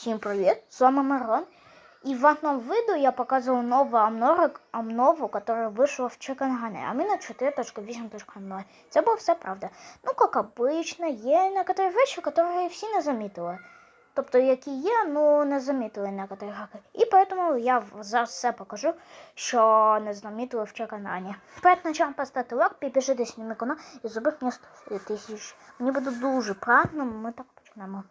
Всім привіт! З вами Марон. И в одном видео я показывал новую обнову, обнову которая вышла в Чекангане, а именно 4.8.0. Це було все правда. Ну, как обычно, є некоторі речі, які всі не замітили. Тобто, які є, ну не замітили некоторі хаки. І поэтому я зараз все покажу, що не замітили в Чеканані. Перед началом поставити лайк, підпишитесь на мій канал і зробив мені 100 тисяч. Мені буде дуже приємно, ми так почнемо.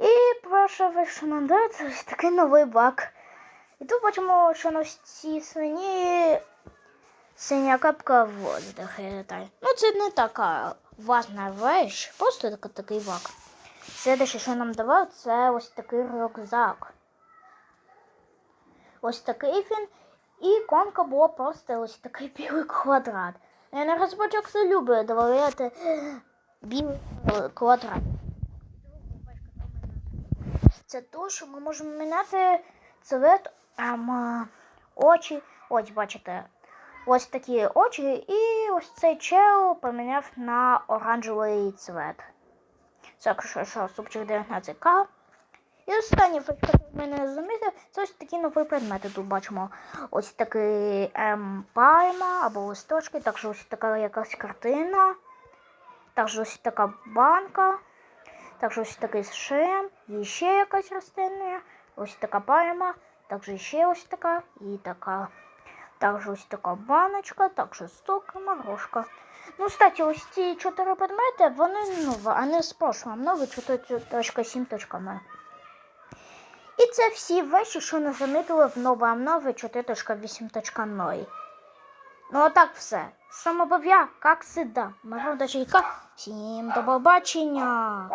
І прошу вийшов нам дати ось такий новий бак. І тут бачимо, що на цій свині синя капка воздуха літає. Ну, це не така важна річ, просто такий бак. Следующее, що нам давав, це ось такий рюкзак. Ось такий він. І конка була просто ось такий білий квадрат. Я не розбачок це люблю додавати білий квадрат. Це то, що ми можемо міняти цвет ем, очі. Ось, бачите, ось такі очі, і ось цей чел поміняв на оранжевий цвет. Це що, супчик 19к. І останній факт, який мене не замітив, це ось такі нові предмети. Тут бачимо ось такий ем, пальма або листочки, також ось така якась картина, також ось така банка. Також ось такий шим, і ще якась рослина, ось така пальма, також ще ось така і така. Також ось така баночка, також сток, морожка. Ну, кстати, ось ці чотири предмети, вони нові, а не з прошлого нові 4.7.0. І це всі речі, що не замітили в новій обнові 4.8.0. Ну, а все. Самобав'я, як всегда. Миром дочейка. Всім до побачення!